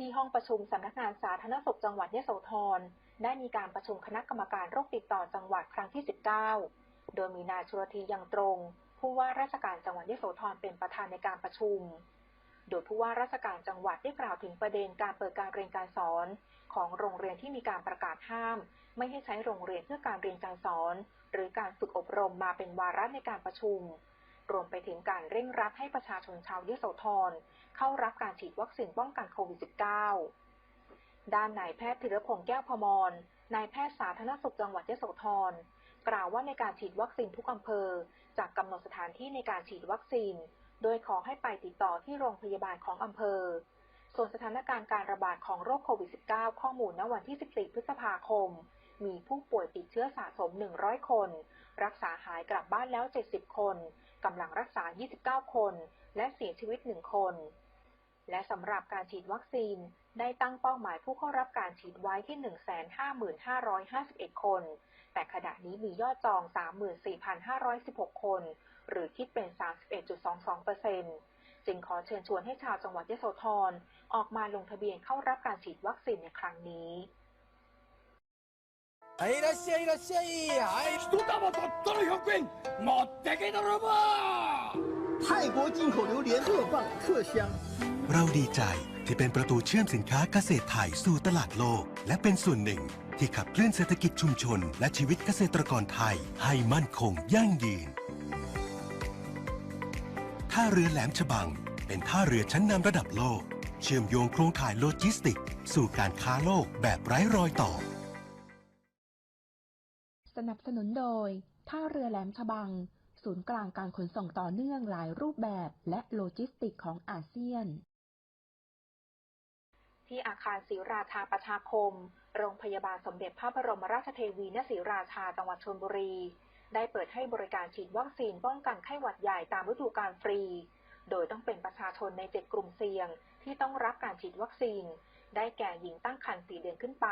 ที่ห้องประชุมสำนักงานสาธารณสุขจังหวัดยโสธรได้มีการประชุมคณะกรรมการโรคติดต่อจังหวัดครั้งที่ 19 โดยมีนายชุรธียังตรง ผู้ว่าราชการจังหวัดยโสธรเป็นประธานในการประชุม โดยผู้ว่าราชการจังหวัดได้กล่าวถึงประเด็นการเปิดการเรียนการสอน ของโรงเรียนที่มีการประกาศห้าม ไม่ให้ใช้โรงเรียนเพื่อการเรียนการสอน หรือการฝึกอบรมมาเป็นวาระในการประชุม รวมไปถึงการเร่งรัดให้ประชาชนชาวยโสธรเข้ารับการฉีดวัคซีนป้องกันโควิด -19 ด้านนายแพทย์ธีรพงษ์แก้วพมรนายแพทย์สาธารณสุขจังหวัดยโสธรกล่าวว่าในการฉีดวัคซีนทุกอำเภอจะกำหนดสถานที่ในการฉีดวัคซีน โดยขอให้ไปติดต่อที่โรงพยาบาลของอำเภอ ส่วนสถานการณ์การระบาดของโรคโควิด -19 ข้อมูลณวันที่ 14 พฤษภาคม มีผู้ป่วยติดเชื้อสะสม 100 คน รักษาหายกลับบ้านแล้ว 70 คน กำลังรักษา 29 คน และเสียชีวิต 1 คน และสำหรับการฉีดวัคซีน ได้ตั้งเป้าหมายผู้เข้ารับการฉีดไว้ที่ 155,551 คน แต่ขณะนี้มียอดจอง 34,516 คน หรือคิดเป็น 31.22%จึงขอเชิญชวนให้ชาวจังหวัดยโสธรออกมาลงทะเบียนเข้ารับการฉีดวัคซีนในครั้งนี้ はい、いらっしゃいいらっしゃい。はい、一玉たったの100円持ってけ泥棒泰国进口榴莲特棒特香。 เราดีใจที่เป็นประตูเชื่อมสินค้าเกษตรไทยสู่ตลาดโลก และเป็นส่วนหนึ่งที่ขับเคลื่อนเศรษฐกิจชุมชน และชีวิตเกษตรกรไทย ให้มั่นคงยั่งยืน ท่าเรือแหลมฉบัง เป็นท่าเรือชั้นนำระดับโลก เชื่อมโยงโครงข่ายโลจิสติก สู่การค้าโลกแบบไร้รอยต่อ สนับสนุนโดย ท่าเรือแหลมฉบัง ศูนย์กลางการขนส่งต่อเนื่องหลายรูปแบบและโลจิสติกของอาเซียน ที่อาคารศรีราชาประชาคม โรงพยาบาลสมเด็จพระบรมราชเทวีณศรีราชาจังหวัดชลบุรี ได้เปิดให้บริการฉีดวัคซีนป้องกันไข้หวัดใหญ่ตามฤดูกาลฟรี โดยต้องเป็นประชาชนใน7กลุ่มเสี่ยง ที่ต้องรับการฉีดวัคซีน ได้แก่หญิงตั้งครรภ์4เดือนขึ้นไป